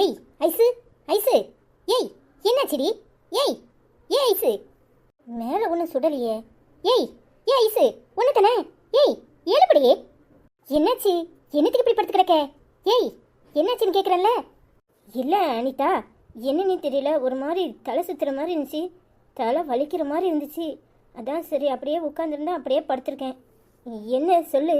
ஏய் ice ice. ஏய் என்னாச்சுடி? ஏய் ஏ ஐசு. மேல ஒன்றும் சுடலையே. ஏய் ஏ ஐசு ஒன்று தானே? ஏய் ஏழுபடியே என்னாச்சு? என்னத்துக்கு இப்படி படுத்து கிடக்க? ஏய் என்னாச்சுன்னு கேட்குறல்ல இல்லை அனிதா. என்னன்னு தெரியல. ஒரு மாதிரி தலை சுத்துற மாதிரி இருந்துச்சு. தலை வலிக்கிற மாதிரி இருந்துச்சு. அதான் சரி அப்படியே உட்காந்துருந்தா அப்படியே படுத்திருக்கேன். என்ன சொல்லு.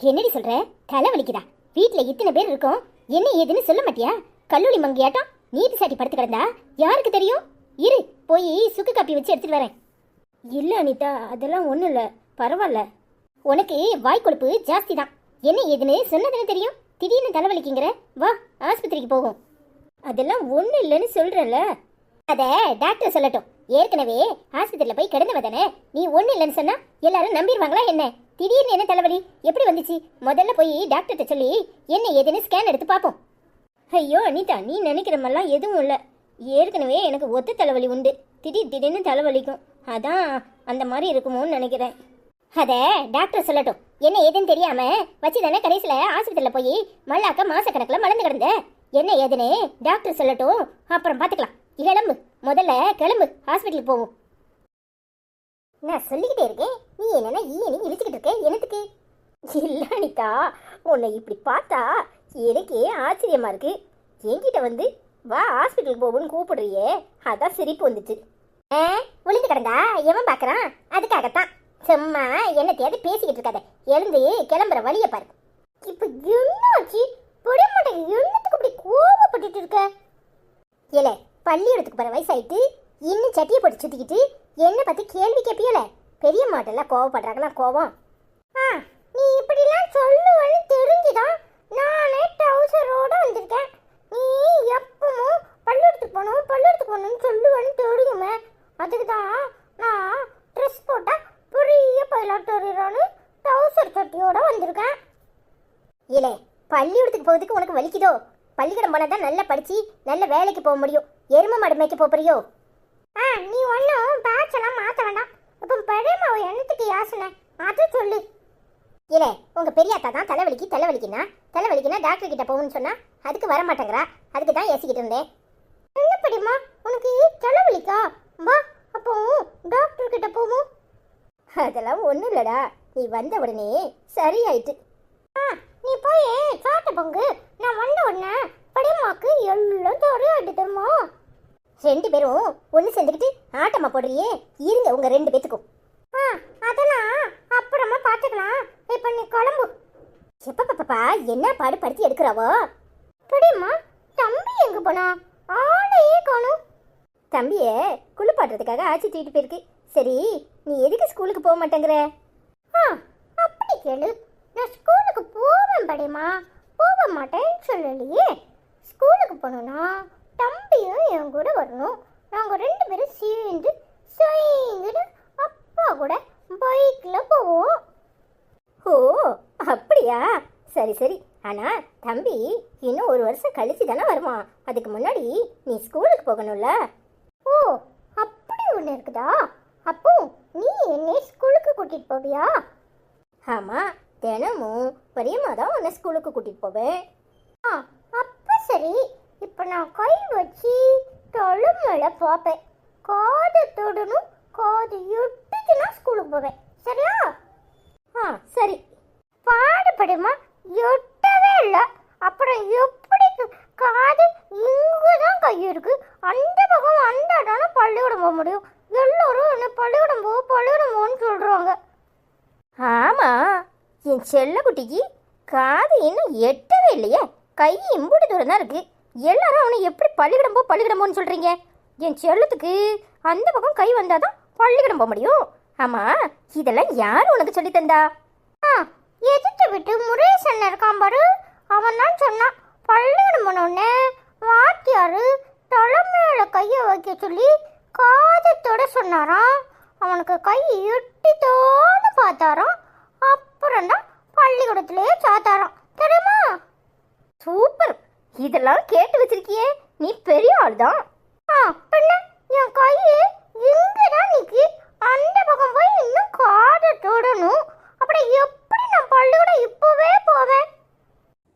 என்னடி சொல்ற? தலை வலிக்குதா? வீட்டில் இத்தனை பேர் இருக்கோம். என்ன ஏதுன்னு சொல்ல மாட்டியா? கல்லூரி மங்கியாட்டம் நீதி சாட்டி படுத்து கிடந்தா யாருக்கு தெரியும்? இரு போய் சுக்கு காப்பி வச்சு எடுத்துட்டு வரேன். இல்ல அனிதா அதெல்லாம் ஒண்ணும் இல்ல. பரவாயில்ல உனக்கு வாய் கொழுப்பு ஜாஸ்தி தான் என்ன ஏதுன்னு சொன்னதுன்னு தெரியும்? திடீர்னு தலைவலிக்குங்கிற? வா ஆஸ்பத்திரிக்கு போகும் அதெல்லாம் ஒன்றும் இல்லைன்னு சொல்றல அத டாக்டர் சொல்லட்டும். ஏற்கனவே ஆஸ்பத்திரியில போய் கிடந்தவ தானே? நீ ஒண்ணு இல்லைன்னு சொன்னா எல்லாரும் நம்பிடுவாங்களா என்ன? திடீர்னு என்ன தலைவலி? எப்படி வந்துச்சு? முதல்ல போய் டாக்டர்கிட்ட சொல்லி என்ன ஏதுன்னு ஸ்கேன் எடுத்து பார்ப்போம். ஐயோ அனிதா நீ நினைக்கிற மாதிரிலாம் எதுவும் இல்லை. ஏற்கனவே எனக்கு ஒத்த தலைவலி உண்டு. திடீர் திடீர்னு தலைவலிக்கும். அதான் அந்த மாதிரி இருக்குமோன்னு நினைக்கிறேன். அதை டாக்டர் சொல்லட்டும். என்ன ஏதுன்னு தெரியாம வச்சு தானே கடைசியில் ஆஸ்பத்திரியில் போய் மல்லாக்க மாசக்கணக்கில் மலர்ந்து கிடந்த? என்ன ஏதுன்னு டாக்டர் சொல்லட்டும். அப்புறம் பார்த்துக்கலாம் கிளம்பு முதல்ல கிளம்பு. ஹாஸ்பிட்டலுக்கு போவோம். நான் சொல்லிக்கிட்டே இருக்கேன். நீ என்னன்னா ஈ நீ இழுத்துக்கிட்டு இருக்க. என்னத்துக்கு? இல்லை அனிதா. உன்னை இப்படி பார்த்தா எனக்கே ஆச்சரியமா இருக்கு. என்கிட்ட வந்து வா ஹாஸ்பிட்டலுக்கு போவோன்னு கூப்பிடுறியே. அதான் சிரிப்பு வந்துச்சு. ஆ ஒளிந்து கிடந்தா? எவன் பார்க்குறான்? அதுக்காகத்தான். சும்மா என்ன தேடி பேசிக்கிட்டு இருக்காத. எழுந்து கிளம்புற வழியை பாரு. இப்போ என்னாச்சு புரிய மாட்டேங்க என்னத்துக்கு இப்படி கோவப்பட்டுட்டு இருக்க? ஏலே பள்ளிக்கூடத்துக்கு போகிற வயசாயிட்டு இன்னும் சட்டியை போட்டு சுற்றிக்கிட்டு என்னை பற்றி கேள்வி கேட்பியல பெரிய மாட்டெல்லாம் கோவப்படுறாங்களா கோவம். ஆ நீ இப்படிலாம் சொல்லுவேன்னு தெரிஞ்சுதான் நானே டவுசரோட வந்திருக்கேன். நீ எப்பவும் பல்லெடுத்து போகணும் பல்லெடுத்து போகணும்னு சொல்லுவேன்னு தெரியுமே. அதுக்கு தான் நான் ட்ரெஸ் போட்டால் பெரிய பைலாட் டவுசர் சட்டியோட வந்திருக்கேன். இல்லை பள்ளிக்கூடத்துக்கு போகிறதுக்கு உனக்கு வலிக்குதோ? பள்ளிக்கூடம் போனால் தான் நல்லா படித்து நல்ல வேலைக்கு போக முடியும். எரும மாடு மேய்க்க போறியோ? ஆ நீ ஒன்றும் பேட்ச் எல்லாம் மாற்ற வேண்டாம். இப்போ பழைய என்னத்துக்கு யாசனை? அதை சொல்லு. இல்லை உங்கள் பெரியாத்தா தான் தலைவலிக்கு தலைவலிக்குன்னா தலைவலிக்குன்னா டாக்டர் கிட்ட போகணும்னு சொன்னா அதுக்கு வர மாட்டேங்கிறா அதுக்கு தான் ஏசிக்கிட்டு இருந்தேன். என்ன படிமா உனக்கு தலைவலிக்கா? வா அப்போ டாக்டர் கிட்ட போவோம். அதெல்லாம் ஒன்றும் இல்லடா. நீ வந்த உடனே சரியாயிட்டு. ஆ நீ போய் சாட்டை பங்கு. நான் வந்த உடனே படிமாக்கு எல்லாம் சரியாயிட்டு தருமா ரெண்டு பேரும் ஒன்று சேர்ந்துக்கிட்டு ஆட்டமா போடுறியே. இருங்க உங்க ரெண்டு பேத்துக்கும். ஆ அதெல்லாம் அப்புறமா பார்த்துக்கலாம். இப்போ நீ கிளம்பு. எப்ப பாப்பா என்ன பாடு படுத்தி எடுக்கிறாவோ? அப்படியம்மா தம்பி எங்க போனா? ஆளையே காணும்? தம்பியை குளிப்பாட்டுறதுக்காக ஆச்சி தூக்கிட்டு போயிருக்கு. சரி நீ எதுக்கு ஸ்கூலுக்கு போக மாட்டேங்கிற? ஆ அப்படி கேளு. நான் ஸ்கூலுக்கு போவேன் படிமா போக மாட்டேன்னு சொல்லலையே. ஸ்கூலுக்கு போகணும்னா தம்பியும் என் கூட வரணும். நாங்கள் ரெண்டு பேரும் சேர்ந்து சேர்ந்துட்டு அப்பா கூட பைக்கில் போவோம். ஓ அப்படியா? சரி சரி. ஆனால் தம்பி இன்னும் ஒரு வருஷம் கழிச்சு தானே வருவான். அதுக்கு முன்னாடி நீ ஸ்கூலுக்கு போகணும்ல? ஓ அப்படி ஒன்று இருக்குதா? அப்போ நீ என்னை ஸ்கூலுக்கு கூட்டிட்டு போவியா? ஆமாம் தினமும் பெரியம்மா தான் உன்னை ஸ்கூலுக்கு கூட்டிட்டு போவேன். ஆ அப்போ சரி. இப்போ நான் கை வச்சு தொழுமல பார்ப்பேன். காதை தொடணும் காது எட்டுச்சுன்னா ஸ்கூலுக்கு போவேன். சரியா? ஆ சரி. பாடுபடுமா? எட்டவே இல்லை. அப்புறம் எப்படி காது இங்கு தான் கை இருக்கு. அந்த பக்கம் அந்த இடம்னா பள்ளிக்கூடம் போக முடியும். எல்லோரும் என்ன பள்ளிக்கூடம் போ பள்ளிக்கூடம் போன்னு சொல்கிறாங்க ஆமாம் என் செல்லக்குட்டிக்கு காது இன்னும் எட்டவே இல்லையே. கை இம்புட்டு தூரம் தான் இருக்கு. எல்லாரும் அவனை எப்படி பள்ளிக்கூடம் போ பள்ளிக்கூடம் போன்னு சொல்கிறீங்க என் செல்லத்துக்கு அந்த பக்கம் கை வந்தால் தான் பள்ளிக்கூடம் போக முடியும். அம்மா இதெல்லாம் யார் உனக்கு சொல்லி தந்தா? ஆ எதிர்த்து விட்டு முரேசன் இருக்கான் பாரு அவன் தான் சொன்னான் பள்ளியிடம் போனோடனே வாத்தியாரு தலைமையில கையை வைக்க சொல்லி காதத்தோட சொன்னாராம். அவனுக்கு கை எட்டித்தோன்னு பார்த்தாராம். அப்புறம் தான் பள்ளிக்கூடத்திலேயே சாத்தாராம். தெரியுமா? சூப்பர். இதெல்லாம் கேட்டு வச்சிருக்கியே நீ பெரிய ஆள் தான் ஆ பின்ன என் கை இங்கே தான் நிக்கி அந்த பக்கம் போய் இன்னும் காதை தொடணும். அப்புறம் எப்படி நான் பள்ளிக்கூடம் இப்போவே போவேன்?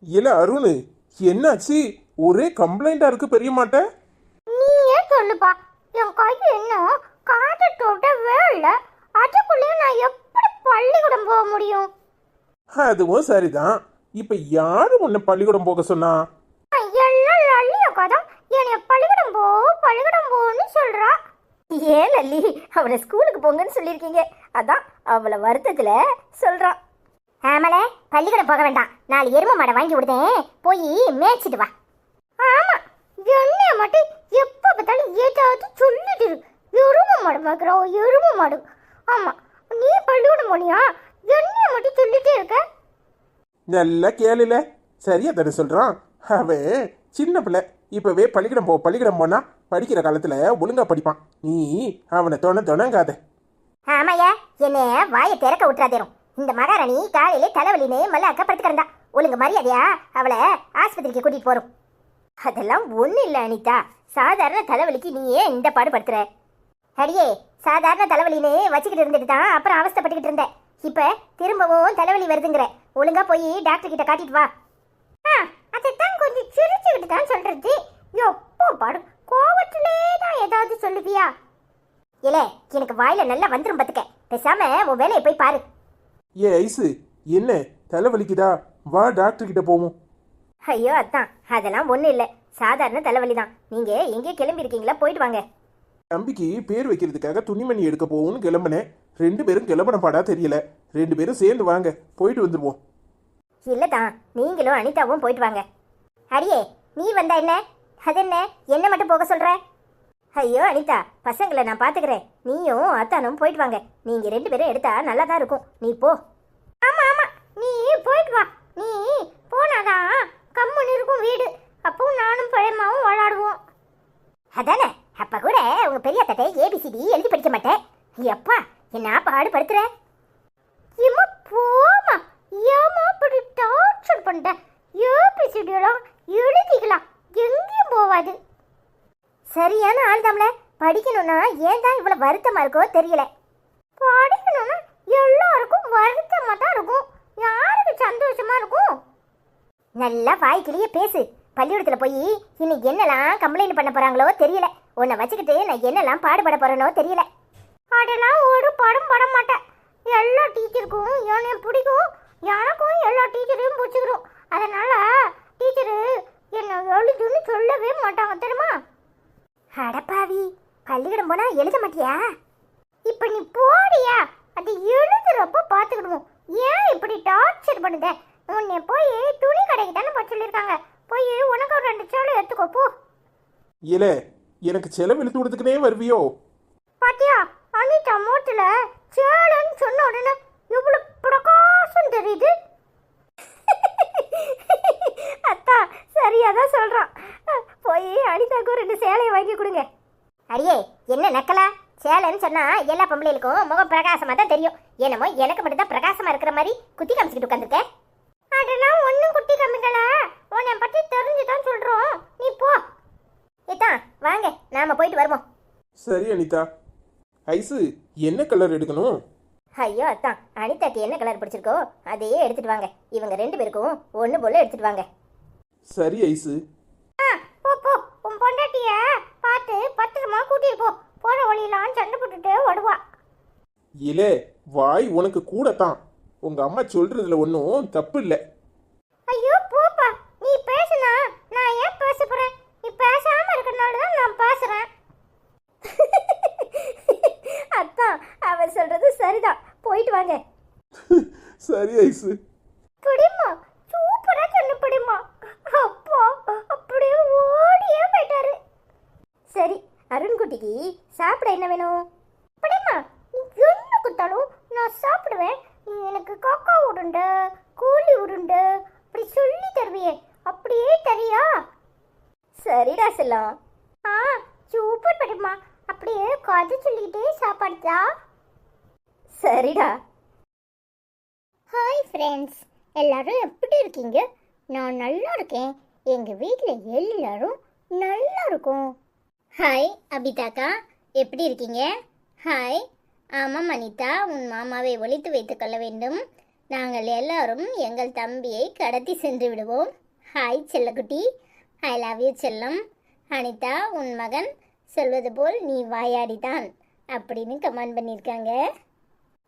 இல்ல அருண் என்னாச்சு? ஒரே கம்ப்ளைண்டா இருக்கு பெரிய மாட்ட. நீயே சொல்லுப்பா? என் கை என்ன? காதை தொடவே இல்லை. அதுக்குள்ளேயே நான் எப்படி பள்ளிக்கூடம் போக முடியும்? அதுவும் சரிதான். இப்ப யாரு உன்னை பள்ளிக்கூடம் போக சொன்னா? எல்லாம் லல்லி அக்கா தான். என்னைய பள்ளிக்கூடம் போ பள்ளிக்கூடம் போன்னு சொல்றா. ஏன் லல்லி அவளை ஸ்கூலுக்கு போங்கன்னு சொல்லியிருக்கீங்க. அதான் அவளை வருத்தத்தில் சொல்கிறான் ஆமலே பள்ளிக்கூடம் போக வேண்டாம். நாலு எருமை மாடை வாங்கி விடுதேன் போய் மேய்ச்சிட்டு வா. ஆமாம் என்ன மட்டும் எப்போ பார்த்தாலும் ஏதாவது சொல்லிட்டு இரு. எருமை மாடு பார்க்குறோம் எருமை மாடு. ஆமாம் நீ பள்ளிக்கூடம் போனியா? என்ன மட்டும் சொல்லிட்டே இருக்க. நல்லா கேளுல. சரியா தானே சொல்கிறான் அவன் சின்ன பிள்ளை. இப்போவே பள்ளிக்கூடம் போ பள்ளிக்கூடம் போனால் படிக்கிற காலத்துல ஒழுங்கா படிப்பான். நீ அவனை தொண தொணங்காத. ஆமாயா என்ன வாயை திறக்க விட்டுறாதேரும் இந்த மகாராணி காலையிலே தலைவலினே மல்லாக்க படுத்து கிடந்தா. ஒழுங்கு மரியாதையா அவளை ஆஸ்பத்திரிக்கு கூட்டிட்டு போறோம். அதெல்லாம் ஒண்ணு இல்ல அனிதா. சாதாரண தலைவலிக்கு நீ ஏன் இந்த பாடுபடுத்துற. அடியே சாதாரண தலைவலினே வச்சுக்கிட்டு இருந்துட்டு தான் அப்புறம் அவஸ்தைப்பட்டுக்கிட்டு இருந்தேன். இப்ப திரும்பவும் தலைவலி வருதுங்கிற. ஒழுங்கா போய் டாக்டர் கிட்ட காட்டிட்டு வா. அதைத்தான் கொஞ்சம் சிரிச்சுக்கிட்டு தான் சொல்றது. எப்போ பாடும்? கோவத்திலே தான் ஏதாவது சொல்லுவியா? இல்ல எனக்கு வாயில நல்லா வந்துரும் பத்துக்க. பேசாம உன் வேலையை போய் பாரு. ஏ ஐசு என்ன? தலைவலிக்குதா வா டாக்டர் கிட்ட போவோம். ஐயோ அதான். அதெல்லாம் ஒண்ணும் இல்ல. சாதாரண தலைவலி தான் நீங்க எங்கேயோ கிளம்பி இருக்கீங்களா போயிட்டு வாங்க. தம்பிக்கு பேர் வைக்கிறதுக்காக துணிமணி எடுக்க போவோம்னு கிளம்புனேன் ரெண்டு பேரும் கிளம்புன பாடா தெரியல. ரெண்டு பேரும் சேர்ந்து வாங்க. போயிட்டு வந்துருவோம். இல்லதான். நீங்களும் அனிதாவும் போயிட்டு வாங்க. அடியே நீ வந்தா என்ன? அது என்ன என்ன மட்டும் போக சொல்ற? ஐயோ அனிதா பசங்களை நான் பாத்துக்கிறேன். நீயும் அத்தானும் போயிட்டு வாங்க. நீங்க ரெண்டு பேரும் எடுத்தா நல்லா தான் இருக்கும். நீ போ. ஆமா ஆமா. நீ போயிட்டு வா. நீ போனாதான் கம்முன்னு இருக்கும் வீடு. அப்போ நானும் பழையமாவும் விளாடுவோம் அதானே? அப்ப கூட உங்க பெரிய தட்டை ஏபிசிடி எழுதி படிக்க மாட்டேன். எப்பா என்ன பாடுபடுத்துற இம்மா போமா ஏமா இப்படி டார்ச்சர் பண்ணிட்ட ஏபிசிடியெல்லாம் எழுதிக்கலாம். எங்கேயும் போவாது. சரியான ஆள் தாம்ல. படிக்கணும்னா ஏன் தான் இவ்வளோ வருத்தமாக இருக்கோ தெரியல. படிக்கணும்னா எல்லாருக்கும் வருத்தமாக தான் இருக்கும். யாருக்கு சந்தோஷமாக இருக்கும்? நல்லா வாய்க்கிலேயே பேசு. பள்ளிக்கூடத்தில் போய் இன்னைக்கு என்னெல்லாம் கம்ப்ளைண்ட் பண்ண போகிறாங்களோ தெரியல. உன்னை வச்சுக்கிட்டு நான் என்னெல்லாம் பாடுபட போகிறேனோ தெரியல. அதெல்லாம் ஒரு படம் பட மாட்டேன். எல்லா டீச்சருக்கும் என்னைய பிடிக்கும். எனக்கும் எல்லா டீச்சரையும் பிடிச்சிக்கிறோம் அதனால டீச்சரு என்ன எழுதுன்னு சொல்லவே மாட்டாங்க தெரியுமா அடப்பாவி பள்ளிக்கூடம் போனா எழுத மாட்டியா? இப்ப நீ போடியா? அது எழுதுறப்ப பாத்துக்கிடுவோம் ஏன் இப்படி டார்ச்சர் பண்ணுத? உன்னை போய் துணி கடைக்கு தானே போய் சொல்லியிருக்காங்க. போய் உனக்கு ஒரு ரெண்டு சேலை எடுத்துக்கோ போ. ஏல எனக்கு செலவு இழுத்து கொடுத்துக்கினே வருவியோ? பாத்தியா அனிதா மூட்டுல சேலன்னு சொன்ன உடனே எவ்வளவு பிரகாசம் தெரியுது. அத்தா சரியா தான் சொல்றான். போய் அனிதாக்கு ரெண்டு சேலையை வாங்கி கொடுங்க. அடியே என்ன நக்கலா? சேலைன்னு சொன்னா எல்லா பொம்பளைகளுக்கும் முகம் பிரகாசமா தான் தெரியும். என்னமோ எனக்கு மட்டும் தான் பிரகாசமா இருக்கிற மாதிரி குத்தி காமிச்சிட்டு உட்காந்துருக்கேன் அதெல்லாம் ஒன்றும் குட்டி காமிக்கல? உன்னை பத்தி தெரிஞ்சு தான் சொல்றோம். நீ போ. இதான் வாங்க நாம போயிட்டு வருவோம். சரி அனிதா. ஐசு என்ன கலர் எடுக்கணும்? ஐயோ அத்தான் அனிதாக்கு என்ன கலர் பிடிச்சிருக்கோ அதையே எடுத்துட்டு வாங்க. இவங்க ரெண்டு பேருக்கும் ஒன்று போல எடுத்துட்டு வாங்க. சரி ஐசு. போ போ. உன் பொண்டாட்டிய கூட்டிட்டு போ. போற வழியெல்லாம் சண்டை போட்டுட்டு வருவா இலே வாய் உனக்கு கூடத்தான். உங்க அம்மா சொல்றதுல ஒன்றும் தப்பு இல்லை ஐயோ போப்பா நீ பேசுனா நான் ஏன் பேச போறேன் நீ பேசாம இருக்கறனால தான் நான் பேசுறேன். அத்தான் அவ சொல்றது சரிதான். போயிட்டு வாங்க. சரி ஐசு புடிமா சூப்பரா சொன்ன புடிமா அப்பா அப்படியே ஓடியே போயிட்டாரு சரி அருண்குட்டிக்கு சாப்பிட என்ன வேணும்? புடிமா நீ என்ன கொடுத்தாலும் நான் சாப்பிடுவேன். நீ எனக்கு காக்கா உருண்டை கோழி உருண்டை அப்படி சொல்லி தருவியே. அப்படியே தரியா? சரிடா செல்லம் ஆ சூப்பர் படிமா அப்படியே கதை சொல்லிக்கிட்டே சாப்பாடுதா சரிடா. Hi friends. எல்லாரும் எப்படி இருக்கீங்க? நான் நல்லா இருக்கேன். எங்கள் வீட்டில் எல்லாரும் நல்லா இருக்கும். ஹாய் அபிதாக்கா. எப்படி இருக்கீங்க? ஹாய் ஆமாம் அனிதா. உன் மாமாவை ஒழித்து வைத்துக் கொள்ள வேண்டும். நாங்கள் எல்லாரும் எங்கள் தம்பியை கடத்தி சென்று விடுவோம். ஹாய் செல்லக்குட்டி. ஐ லவ் யூ செல்லம். அனிதா உன் மகன் சொல்வது போல் நீ வாயாடிதான் அப்படின்னு கமெண்ட் பண்ணியிருக்காங்க.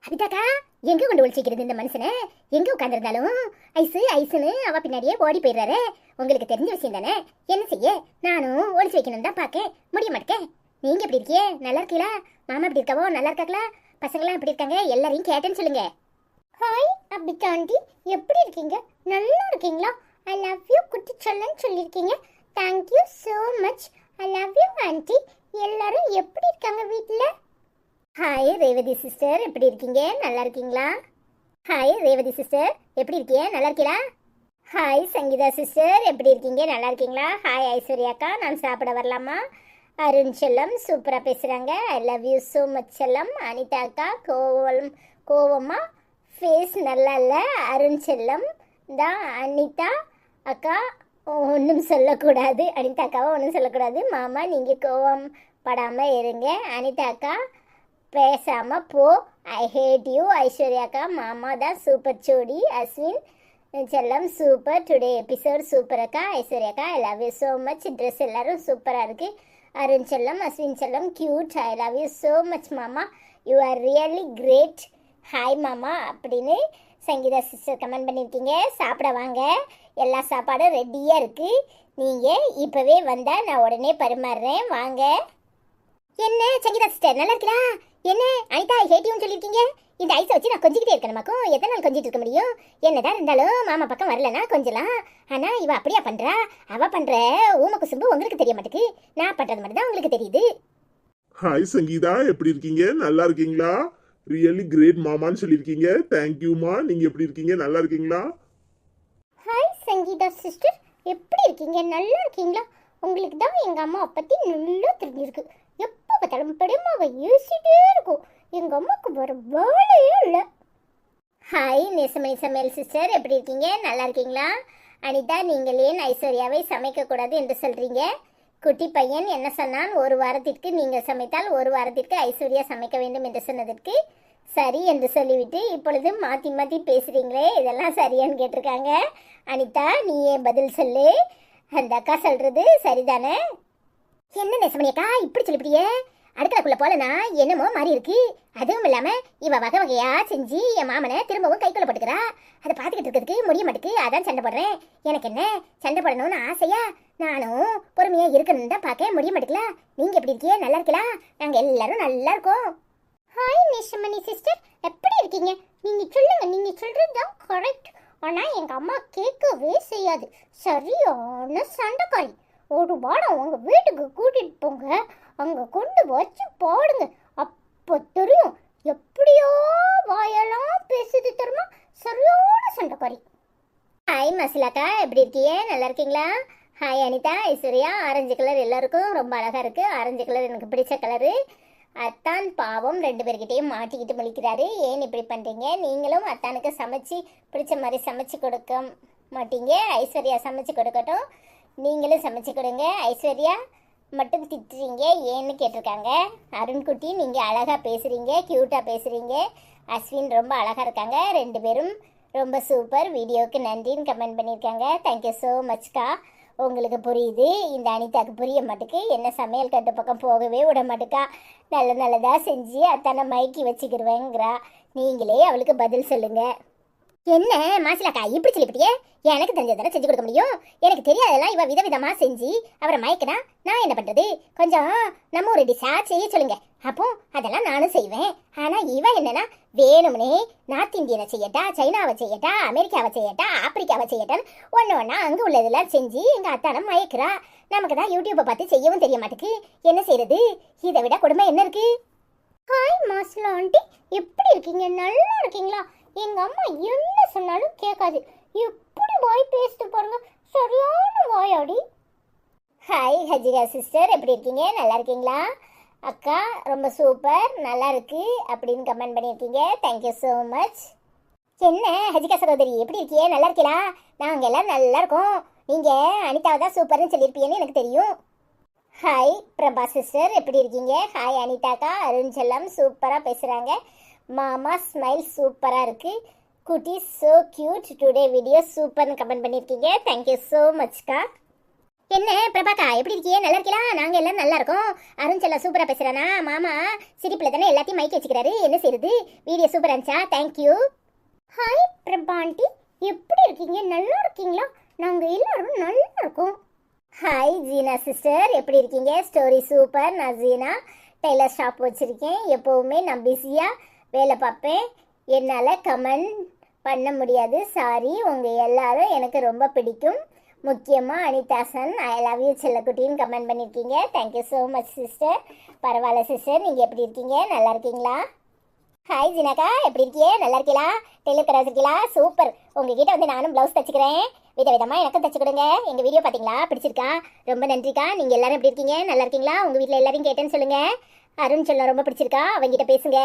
அபிதாக்கா எங்க கொண்டு ஒழிச்சிக்கிறது இந்த மனுஷனை? எங்க உட்காந்துருந்தாலும் ஐசு ஐசுன்னு அவ பின்னாடியே ஓடி போயிடுறாரு. உங்களுக்கு தெரிஞ்ச விஷயம் தானே? என்ன செய்ய? நானும் ஒழிச்சு வைக்கணும் தான் பார்க்க முடிய மாட்டேன். நீங்க எப்படி இருக்கியே நல்லா இருக்கீங்களா? மாமா எப்படி இருக்காவோ? நல்லா இருக்காங்களா? பசங்களாம் எப்படி இருக்காங்க? எல்லாரையும் கேட்டேன்னு சொல்லுங்க. ஹாய் அபிதா ஆண்டி எப்படி இருக்கீங்க? நல்லா இருக்கீங்களா? ஐ லவ் யூ குட்டி சொல்லன்னு சொல்லியிருக்கீங்க. Thank you so much I love you aunty எல்லாரும் எப்படி இருக்காங்க வீட்டில் ஹாய் ரேவதி சிஸ்டர் எப்படி இருக்கீங்க? நல்லா இருக்கீங்களா? ஹாய் ரேவதி சிஸ்டர் எப்படி இருக்கீங்க நல்லா இருக்கீங்களா ஹாய் சங்கீதா சிஸ்டர் எப்படி இருக்கீங்க? நல்லா இருக்கீங்களா? ஹாய் ஐஸ்வர்யாக்கா நான் சாப்பிட வரலாமா? அருண் செல்லம் சூப்பராக பேசுகிறாங்க I love you so much செல்லம். அனிதா அக்கா கோவம் கோவமா? ஃபேஸ் நல்லா இல்லை. அருண் செல்லம். தான் அனிதா அக்கா. ஒன்றும் சொல்லக்கூடாது. அனிதா அக்காவை ஒன்றும் சொல்லக்கூடாது. மாமா நீங்கள் கோவம் படாமல் இருங்க. அனிதா அக்கா பேசாம போ. ஐ ஹேட் யூ ஐஸ்வர்யாக்கா மாமா தான் சூப்பர் ஜோடி. அஸ்வின் செல்லம் சூப்பர் டுடே எபிசோட் சூப்பராக்கா ஐஸ்வர்யாக்கா I love you so much dress எல்லாரும் சூப்பராக இருக்குது அருண் செல்லம் அஸ்வின் செல்லம் cute I love you so much மாமா. You are really great hi மாமா. அப்படின்னு சங்கீதா சிஸ்டர் கமெண்ட் பண்ணியிருக்கீங்க சாப்பிட வாங்க. எல்லா சாப்பாடும் ரெடியாக இருக்குது நீங்கள் இப்போவே வந்தால் நான் உடனே பரிமாறுறேன். வாங்க. என்ன சங்கீதா சிஸ்டர் நல்லா இருக்கா என்ன? அனிதா ஹேட்டியும் சொல்லியிருக்கீங்க இந்த ஐஸை வச்சு நான் கொஞ்சிக்கிட்டே இருக்கணுமாக்கும் எத்தனை நாள் கொஞ்சிட்டு இருக்க முடியும்? என்னதான் இருந்தாலும் மாமா பக்கம் வரலனா கொஞ்சலாம். ஆனா இவ அப்படியா பண்றா? அவ பண்ற ஊம குசும்பு உங்களுக்கு தெரிய மாட்டுக்கு. நான் பண்றது மட்டும் தான் உங்களுக்கு தெரியுது. ஹாய் சங்கீதா. எப்படி இருக்கீங்க? நல்லா இருக்கீங்களா? ரியலி கிரேட் மாமான்னு சொல்லியிருக்கீங்க தேங்க்யூமா நீங்க எப்படி இருக்கீங்க? நல்லா இருக்கீங்களா? ஹாய் சங்கீதா சிஸ்டர் எப்படி இருக்கீங்க? நல்லா இருக்கீங்களா? உங்களுக்கு தான் எங்க அம்மா பத்தி நல்லா தெரிஞ்சிருக்கு. பார்த்தாலும் பெருமாவை யோசிச்சுட்டே இருக்கும். எங்க அம்மாவுக்கு வர வேலையே இல்லை. ஹாய் நேசமணி சமையல் சிஸ்டர் எப்படி இருக்கீங்க? நல்லா இருக்கீங்களா? அனிதா நீங்கள் ஏன் ஐஸ்வர்யாவை சமைக்கக்கூடாது என்று சொல்றீங்க? குட்டி பையன் என்ன சொன்னான்? ஒரு வாரத்திற்கு நீங்கள் சமைத்தால் ஒரு வாரத்திற்கு ஐஸ்வர்யா சமைக்க வேண்டும் என்று சொன்னதற்கு சரி என்று சொல்லிவிட்டு இப்பொழுது மாற்றி மாற்றி பேசுகிறீங்களே இதெல்லாம் சரியான்னு கேட்டிருக்காங்க. அனிதா நீ ஏன் பதில் சொல்லு? அந்த அக்கா சொல்கிறது சரிதானே? என்ன நெசமணியக்கா இப்படி சொல்லிவிட்டியே அடுக்கலக்குள்ள போலனா என்னமோ மாறி இருக்கு. அதுவும் இல்லாம இவ வகை வகையா செஞ்சு என் மாமனை திரும்பவும் கைக்குள்ள போட்டுக்கிறா. அதை பார்த்துக்கிட்டு இருக்கிறதுக்கு முடிய மாட்டுக்கு. அதான் சண்டை போடுறேன். எனக்கு என்ன? சண்டை போடணும்னு ஆசையா? நானும் பொறுமையா இருக்கணும்னு தான் பார்க்க முடிய மாட்டுக்கல? நீங்க எப்படி இருக்கியே நல்லா இருக்கலாம் நாங்க எல்லாரும் நல்லா இருக்கோம். Hi Nishamani sister. எப்படி இருக்கீங்க? நீங்க சொல்லுங்க. நீங்க சொல்றது தான் கரெக்ட் ஆனா எங்க அம்மா கேட்கவே செய்யாது. சரியான சண்டைக்காரி. ஒரு வாரம் உங்கள் வீட்டுக்கு கூட்டிகிட்டு போங்க. அங்கே கொண்டு வச்சு பாடுங்க. அப்போ தெரியும் எப்படியோ வாயெல்லாம் பேசுது தெரியுமா? சரியான சண்டைக்காரி. ஹாய் மசிலாக்கா எப்படி இருக்கீங்க நல்லா இருக்கீங்களா? Hi Anitha. Aishwarya orange colour எல்லாருக்கும் ரொம்ப அழகாக இருக்குது ஆரஞ்சு கலர் எனக்கு பிடிச்ச கலரு அத்தான் பாவம் ரெண்டு பேர்கிட்டையும் மாட்டிக்கிட்டு முழிக்கிறாரு. ஏன் இப்படி பண்ணுறீங்க நீங்களும் அத்தானுக்கு சமைச்சு பிடிச்ச மாதிரி சமைச்சு கொடுக்க மாட்டீங்க. ஐஸ்வர்யா சமைச்சு கொடுக்கட்டும். நீங்களும் சமைச்சு கொடுங்க. ஐஸ்வர்யா மட்டும் திட்டுறீங்க ஏன்னு கேட்டிருக்காங்க. அருண்குட்டி நீங்கள் அழகாக பேசுகிறீங்க க்யூட்டாக பேசுகிறீங்க அஸ்வின் ரொம்ப அழகாக இருக்காங்க. ரெண்டு பேரும் ரொம்ப சூப்பர் வீடியோவுக்கு நன்றின்னு கமெண்ட் பண்ணியிருக்காங்க. தேங்க்யூ ஸோ மச்க்கா உங்களுக்கு புரியுது. இந்த அனிதாக்கு புரிய மாட்டுக்கு. என்ன சமையல் கட்டு பக்கம் போகவே விட மாட்டுக்கா. நல்ல நல்லதாக செஞ்சு அத்தனை மயக்கி வச்சுக்கிடுவேங்கிறா நீங்களே அவளுக்கு பதில் சொல்லுங்கள் என்ன மாசிலாக்கா இப்படி சொல்லிவிட்டியே எனக்கு தெரிஞ்சதெல்லாம் செஞ்சு கொடுக்க முடியும். எனக்கு தெரியாதெல்லாம் இவ விதவிதமாக செஞ்சு அவரை மயக்கினா நான் என்ன பண்ணுறது கொஞ்சம் நம்ம ஒரு டிஷா செய்ய சொல்லுங்க. அப்போ அதெல்லாம் நானும் செய்வேன். ஆனால் இவ என்னன்னா வேணும்னே நார்த் இந்தியனை செய்யட்டா சைனாவை செய்யட்டா அமெரிக்காவை செய்யட்டா ஆப்பிரிக்காவை செய்யட்டான்னு ஒன்று ஒன்றா அங்கே உள்ளதெல்லாம் செஞ்சு எங்கள் அத்தானை மயக்கிறா. நமக்கு தான் யூடியூப்பை பார்த்து செய்யவும் தெரிய மாட்டேக்கு என்ன செய்யறது இதை விட கொடுமை என்ன இருக்கு? ஹாய் மாசிலா ஆண்டி எப்படி இருக்கீங்க? நல்லா இருக்கீங்களா? எங்க அம்மா என்ன சொன்னாலும் கேட்காது. எப்படி வாய் பேசிட்டு பாருங்க. சரியான வாயாடி. ஹாய் ஹஜிரா சிஸ்டர் எப்படி இருக்கீங்க? நல்லா இருக்கீங்களா? அக்கா ரொம்ப சூப்பர் நல்லா இருக்கு. அப்படின்னு கமெண்ட் பண்ணியிருக்கீங்க. தேங்க்யூ ஸோ மச் என்ன ஹஜிகா சகோதரி எப்படி இருக்கீங்க நல்லா இருக்கீங்களா நாங்கள் எல்லாம் நல்லா இருக்கோம். நீங்கள் அனிதாவை தான் சூப்பர்னு சொல்லியிருப்பீங்கன்னு எனக்கு தெரியும். ஹாய் பிரபா சிஸ்டர் எப்படி இருக்கீங்க? ஹாய் அனிதாக்கா. அருண் செல்லம் சூப்பராக பேசுகிறாங்க மாமா ஸ்மைல் சூப்பராக இருக்குது குட்டி ஸோ க்யூட் டுடே வீடியோ சூப்பர்னு கமெண்ட் பண்ணியிருக்கீங்க தேங்க்யூ ஸோ மச்க்கா என்ன பிரபாக்கா எப்படி இருக்கியே நல்லா இருக்கலாம் நாங்கள் எல்லாம் நல்லா இருக்கோம். அருண் செல்ல சூப்பரா பேசுறானா? மாமா சிரிப்பில் தானே எல்லாத்தையும் மைக் வச்சுக்கிறாரு. என்ன செய்யுது வீடியோ சூப்பராக இருந்துச்சா? தேங்க்யூ ஹாய் பிரபா ஆண்டி எப்படி இருக்கீங்க? நல்லா இருக்கீங்களா? நாங்கள் எல்லாரும் நல்லா இருக்கோம். ஹாய் ஜீனா சிஸ்டர் எப்படி இருக்கீங்க? Story super. நான் ஜீனா. டெய்லர் ஷாப் வச்சுருக்கேன். எப்போவுமே நான் பிஸியாக வேலை பார்ப்பேன். என்னால் கமெண்ட் பண்ண முடியாது. சாரி உங்கள் எல்லாரும் எனக்கு ரொம்ப பிடிக்கும். முக்கியமாக அனிதாசன் ஐ லவ் யூ செல்லக்குட்டின்னு கமெண்ட் பண்ணியிருக்கீங்க thank you so much sister பரவாயில்ல சிஸ்டர் நீங்கள் எப்படி இருக்கீங்க? நல்லா இருக்கீங்களா? ஹாய் ஜினாக்கா எப்படி இருக்கியே? நல்லா இருக்கீங்களா டெய்லர் கடை வச்சிருக்கீங்களா சூப்பர் உங்ககிட்ட வந்து நானும் ப்ளவுஸ் தச்சுக்கிறேன். வித விதமாக எனக்கும் தச்சு கொடுங்க. எங்கள் வீடியோ பார்த்தீங்களா பிடிச்சிருக்கா? ரொம்ப நன்றிக்கா. நீங்கள் எல்லாரும் எப்படி இருக்கீங்க? நல்லா இருக்கீங்களா? உங்கள் வீட்டில் எல்லாரையும் கேட்டேன்னு சொல்லுங்கள் அருண் சொல்ல ரொம்ப பிடிச்சிருக்கா? அவங்ககிட்ட பேசுங்க.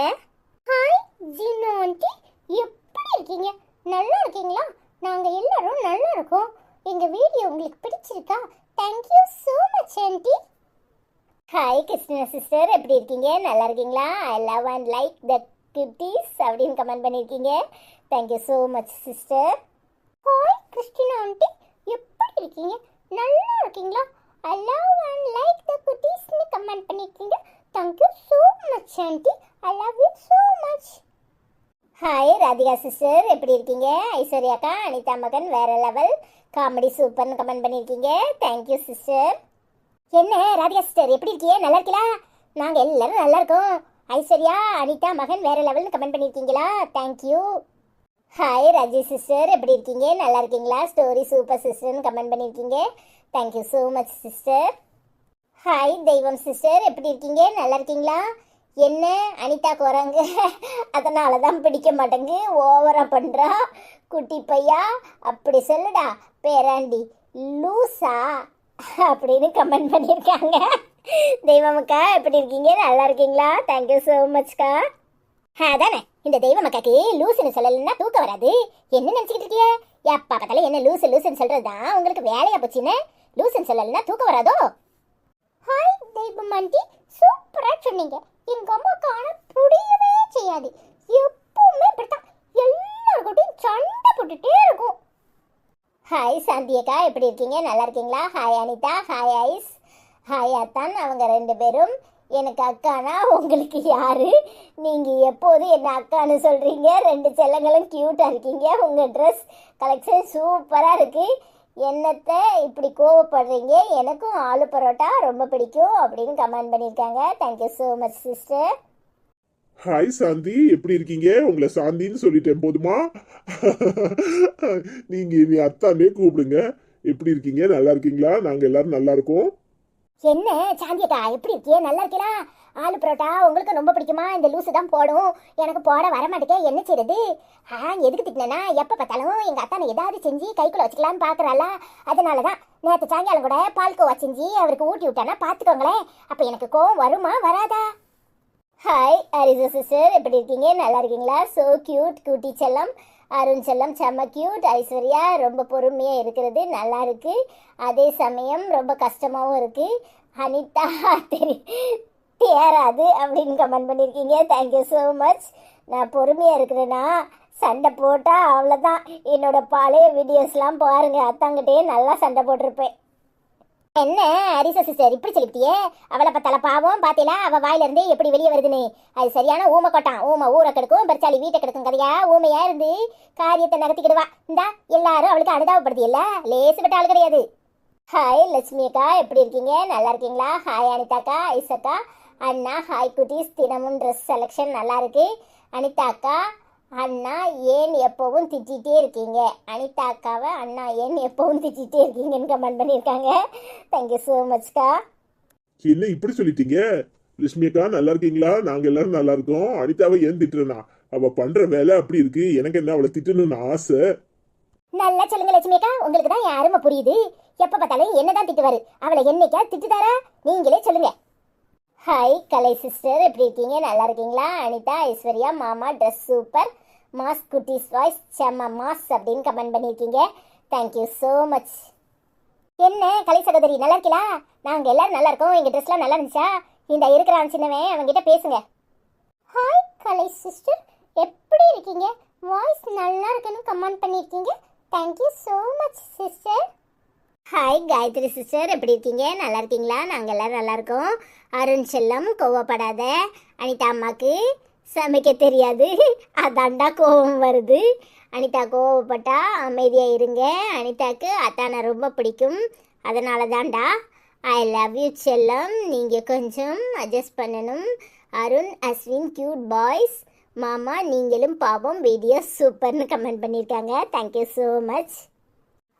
ஹாய் ஜீனோ ஆண்டி எப்படி இருக்கீங்க? நல்லா இருக்கீங்களா? நாங்கள் எல்லாரும் நல்லா இருக்கோம். எங்கள் வீடியோ உங்களுக்கு பிடிச்சிருக்கா? Thank you so much aunty hi Krishna sister எப்படி இருக்கீங்க? நல்லா இருக்கீங்களா? I love and like the cuties அப்படின்னு கமெண்ட் பண்ணியிருக்கீங்க thank you so much sister hi Christina aunty எப்படி இருக்கீங்க? நல்லா இருக்கீங்களா? I love and like the குட்டீஸ்னு comment பண்ணியிருக்கீங்க thank you so much aunty I love you so much hi Radhika sister எப்படி இருக்கீங்க? ஐஸ்வர்யாக்கா அனிதா மகன் வேற லெவல் காமெடி சூப்பர்னு கமெண்ட் பண்ணியிருக்கீங்க. தேங்க்யூ சிஸ்டர் என்ன ராதிகா சிஸ்டர் எப்படி இருக்கீங்க நல்லா இருக்கீங்களா நாங்கள் எல்லோரும் நல்லா இருக்கோம். ஐஸ்வர்யா அனிதா மகன் வேற லெவல்னு கமெண்ட் பண்ணியிருக்கீங்களா? Thank you hi Raji sister எப்படி இருக்கீங்க? நல்லா இருக்கீங்களா? ஸ்டோரி சூப்பர் சிஸ்டர்னு கமெண்ட் பண்ணியிருக்கீங்க. Thank you so much sister hi Deivam sister எப்படி இருக்கீங்க? நல்லா இருக்கீங்களா? என்ன? அனிதா குரங்கு. அதனால தான் பிடிக்க மாட்டேங்கு. ஓவராக பண்ணுறா குட்டி பையா. அப்படி சொல்லுடா. பேராண்டி லூசா. அப்படின்னு கமெண்ட் பண்ணியிருக்காங்க. தெய்வமக்கா எப்படி இருக்கீங்க? நல்லா இருக்கீங்களா? தேங்க்யூ ஸோ மச்க்கா அதானே. இந்த தெய்வமக்காக்கு லூசுன்னு சொல்லலைன்னா தூக்கம் வராது. என்ன நினச்சிக்கிட்டு இருக்கிய? எப்பா பார்த்தாலும் என்ன லூசு லூசுன்னு சொல்கிறது தான் உங்களுக்கு வேலையாக போச்சுன்னு. லூசுன்னு சொல்லலைன்னா தூக்கம் வராதோ? ஹாய் தெய்வம் ஆண்டி சூப்பராக சொன்னீங்க. எங்கள் அம்மாவுக்கு ஆனால் புரியவே செய்யாது. எப்பவுமே இப்படித்தான். எல்லாருக்கிட்டையும் சண்டை போட்டுட்டே இருக்கும். ஹாய் சாந்தியக்கா. எப்படி இருக்கீங்க? நல்லா இருக்கீங்களா? Hi Anitha. Hi Aish. Hi அத்தான். அவங்க ரெண்டு பேரும். எனக்கு அக்கானா? உங்களுக்கு யாரு? நீங்கள் எப்போது என்ன அக்கான்னு சொல்கிறீங்க ரெண்டு செல்லங்களும் க்யூட்டாக இருக்கீங்க. உங்கள் ட்ரெஸ் கலெக்ஷன் சூப்பராக இருக்குது என்னத்தை இப்படி கோவப்படுறீங்க? எனக்கும் ஆலு பரோட்டா ரொம்ப பிடிக்கும் அப்படின்னு கமெண்ட் பண்ணியிருக்காங்க. Thank you so much sister hi Shanthi. எப்படி இருக்கீங்க? உங்களை சாந்தின்னு சொல்லிட்டேன் போதுமா? நீங்க இனி அத்தானே கூப்பிடுங்க. எப்படி இருக்கீங்க? நல்லா இருக்கீங்களா? நாங்க எல்லாரும் நல்லா இருக்கோம். என்ன? சாந்தியக்கா எப்படி இருக்கியே? நல்லா இருக்கீங்களா ஆலு பரோட்டா உங்களுக்கு ரொம்ப பிடிக்குமா? இந்த லூஸு தான் போடும். எனக்கு போட வர மாட்டேங்க என்ன செய்யறது ஆ எதுக்கு திட்டினா எப்போ பார்த்தாலும் எங்கள் அத்தானை ஏதாவது செஞ்சு கைக்குள்ளே வச்சுக்கலான்னு பார்க்குறாளா அதனால தான் நேற்று சாயங்காலம் கூட பால்கோவா செஞ்சு அவருக்கு ஊட்டி விட்டானா பார்த்துக்கோங்களேன் அப்போ எனக்கு கோவம் வருமா வராதா? ஹாய் அரிசு சிஸ்டர் எப்படி இருக்கீங்க? நல்லா இருக்கீங்களா? ஸோ க்யூட் கூட்டி செல்லம். அருண் செல்லம் செம்ம கியூட் ஐஸ்வர்யா ரொம்ப பொறுமையாக இருக்கிறது. நல்லா இருக்கு. அதே சமயம் ரொம்ப கஷ்டமாகவும் இருக்குது அனிதா தெரி தேராது அப்படின்னு கமெண்ட் பண்ணியிருக்கீங்க தேங்க்யூ ஸோ மச் நான் பொறுமையாக இருக்கிறேன்னா சண்டை போட்டால் அவ்வளோதான் என்னோடய பழைய வீடியோஸ்லாம் பாருங்கள் அத்தாங்கிட்டே நல்லா சண்டை போட்டிருப்பேன். என்ன? அரிசா சிஸ்டர் இப்படி சொல்லிட்டியே அவளை பத்தால பாவம்? பார்த்தீங்களா அவள் வாயிலிருந்து எப்படி வெளியே வருதுன்னு? அது சரியான ஊமை கொட்டான். ஊமை ஊரை கெடுக்கும் பெருச்சாலி வீட்டை கெடுக்கும் கதையா? ஊமையா இருந்து காரியத்தை நகர்த்திக்கிடுவா இந்தா எல்லாரும் அவளுக்கு அனுதாபப்படுத்தி இல்ல லேசுப்பட்ட ஆள் கிடையாது. ஹாய் லட்சுமி அக்கா. எப்படி இருக்கீங்க? நல்லா இருக்கீங்களா? ஹாய் அனிதாக்கா ஐசக்கா. அண்ணா ஹாய் குட்டீஸ் தினமும் ட்ரெஸ் செலெக்ஷன் நல்லா இருக்கு. அனிதா அக்கா அண்ணா ஏன் எப்பவும் திட்டிகிட்டே இருக்கீங்க? அனிதா அக்காவை அண்ணா ஏன் எப்பவும் திட்டிகிட்டே இருக்கீங்கன்னு கமெண்ட் பண்ணியிருக்காங்க. தேங்க்யூ ஸோ மச்க்கா என்ன இப்படி சொல்லிட்டீங்க? லட்சுமி அக்கா நல்லா இருக்கீங்களா? நாங்க எல்லாரும் நல்லா இருக்கோம். அனிதாவை ஏன் திட்டுறனா அவ பண்ற வேலை அப்படி இருக்கு. எனக்கு என்ன அவளை திட்டணும்னு ஆசை? நல்லா சொல்லுங்க லட்சுமி அக்கா. உங்களுக்கு தான் யாருமே புரியுது. எப்போ பார்த்தாலும் என்னதான் திட்டுவாரு. அவளை என்னைக்கா திட்டுதாரா? நீங்களே சொல்லுங்க. ஹாய் கலை சிஸ்டர் எப்படி இருக்கீங்க? நல்லா இருக்கீங்களா? அனிதா ஐஸ்வர்யா மாமா ட்ரெஸ் சூப்பர் மாஸ் குட்டிஸ் வாய்ஸ் செம்ம மாஸ் அப்படின்னு கமெண்ட் பண்ணியிருக்கீங்க. தேங்க்யூ ஸோ மச் என்ன கலை சகோதரி நல்லா இருக்கீங்களா நாங்கள் எல்லோரும் நல்லா இருக்கோம். எங்கள் ட்ரெஸ்லாம் நல்லா இருந்துச்சா? இந்த இருக்கிறான் சின்னவன் அவன்கிட்ட பேசுங்க. ஹாய் கலை சிஸ்டர் எப்படி இருக்கீங்க? வாய்ஸ் நல்லா இருக்குன்னு கமெண்ட் பண்ணியிருக்கீங்க. Thank you so much sister hi Gayathri sister எப்படி இருக்கீங்க? நல்லா இருக்கீங்களா? நாங்கள் எல்லாம் நல்லா இருக்கோம். அருண் செல்லம் கோவப்படாத. அனிதா அம்மாக்கு சமைக்க தெரியாது. அதாண்டா கோவம் வருது. அனிதா கோவப்பட்டா அமைதியாக இருங்க. அனிதாக்கு அத்தானை ரொம்ப பிடிக்கும். அதனால தான்டா ஐ லவ் யூ செல்லம். நீங்கள் கொஞ்சம் அட்ஜஸ்ட் பண்ணணும். அருண் அஸ்வின் கியூட் பாய்ஸ் மாமா நீங்களும் பாவம் வீடியோ சூப்பர்னு கமெண்ட் பண்ணியிருக்காங்க thank you so much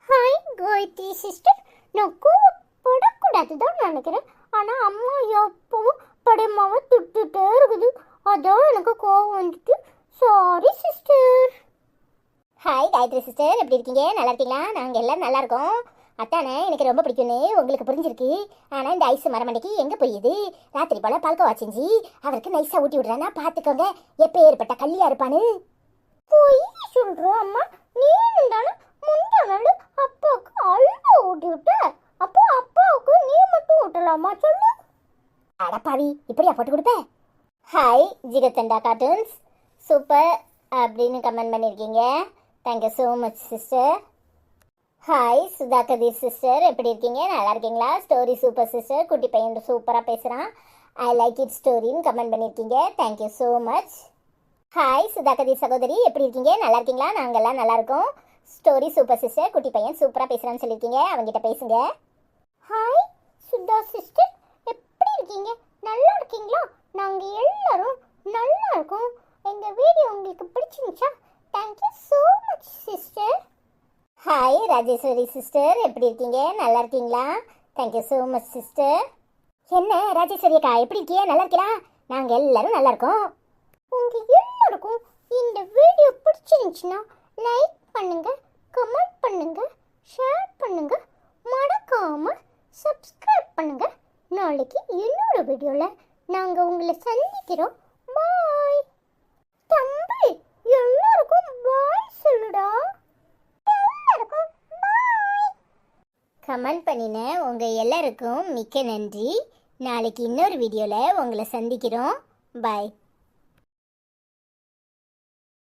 hi Gayathri sister நான் கோவப்படக்கூடாது தான் நினைக்கிறேன். ஆனால் அம்மா எப்பவும் படமாவை திட்டுட்டே இருக்குது. அதான் எனக்கு கோவம் வந்துட்டு. Sorry sister hi Gayathri sister எப்படி இருக்கீங்க? நல்லா இருக்கீங்களா? நாங்கள் எல்லாம் நல்லா இருக்கோம். அத்தானே எனக்கு ரொம்ப பிடிக்கும்னு உங்களுக்கு புரிஞ்சிருக்கு. ஆனால் இந்த ஐஸ் மரமண்டைக்கு எங்கே போயிது ராத்திரி போல பால்கோவா செஞ்சு அவருக்கு நைஸாக ஊட்டி விடுறானா பார்த்துக்கோங்க எப்போ ஏற்பட்ட கல்லியாக இருப்பான்னு? போய் சொல்கிறோம் அம்மா. நீ இருந்தாலும் முந்தா அப்பாவுக்கு அல்வா ஊட்டி விட்ட அப்போ அப்பாவுக்கு நீ மட்டும் ஊட்டலாமா சொல்லு. அடப்பாவி இப்படியா போட்டு கொடுப்ப ஹாய் ஜிகத்தண்டா கார்ட்டூன்ஸ். சூப்பர் அப்படின்னு கமெண்ட் பண்ணியிருக்கீங்க thank you so much sister hi Sudha Kathir sister எப்படி இருக்கீங்க? நல்லா இருக்கீங்களா? ஸ்டோரி சூப்பர் சிஸ்டர் குட்டி பையன் சூப்பராக பேசுகிறான் ஐ லைக் இட் ஸ்டோரின்னு கமெண்ட் பண்ணியிருக்கீங்க thank you so much hi Sudha Kathir சகோதரி. எப்படி இருக்கீங்க? நல்லா இருக்கீங்களா? நாங்கள்லாம் நல்லா இருக்கோம். ஸ்டோரி சூப்பர் சிஸ்டர் குட்டி பையன் சூப்பராக பேசுகிறான்னு சொல்லியிருக்கீங்க அவங்ககிட்ட பேசுங்க. ஹாய் சுதா சிஸ்டர் எப்படி இருக்கீங்க? நல்லா இருக்கீங்களா? நாங்கள் எல்லாரும் நல்லா இருக்கோம். எங்கள் வீடியோ உங்களுக்கு பிடிச்சிருந்துச்சா? Thank you so much sister hi Rajeshwari sister எப்படி இருக்கீங்க? நல்லா இருக்கீங்களா? தேங்க்யூ ஸோ மச் சிஸ்டர் என்ன ராஜேஸ்வரி அக்கா எப்படி இருக்கியா? நல்லா இருக்கீங்களா நாங்கள் எல்லாரும் நல்லா இருக்கோம். உங்கள் எல்லாருக்கும் இந்த வீடியோ பிடிச்சிருந்துச்சுன்னா லைக் பண்ணுங்க கமெண்ட் பண்ணுங்க ஷேர் பண்ணுங்க மறக்காம சப்ஸ்கிரைப் பண்ணுங்க. நாளைக்கு இன்னொரு வீடியோவில் நாங்கள் உங்களை சந்திக்கிறோம். பாய் தம்பி எல்லாருக்கும் பாய் சொல்லுடா. எல்லாருக்கும் பாய் கமெண்ட் பண்ணின உங்கள் எல்லாருக்கும் மிக்க நன்றி. நாளைக்கு இன்னொரு வீடியோவில் உங்களை சந்திக்கிறோம். பாய்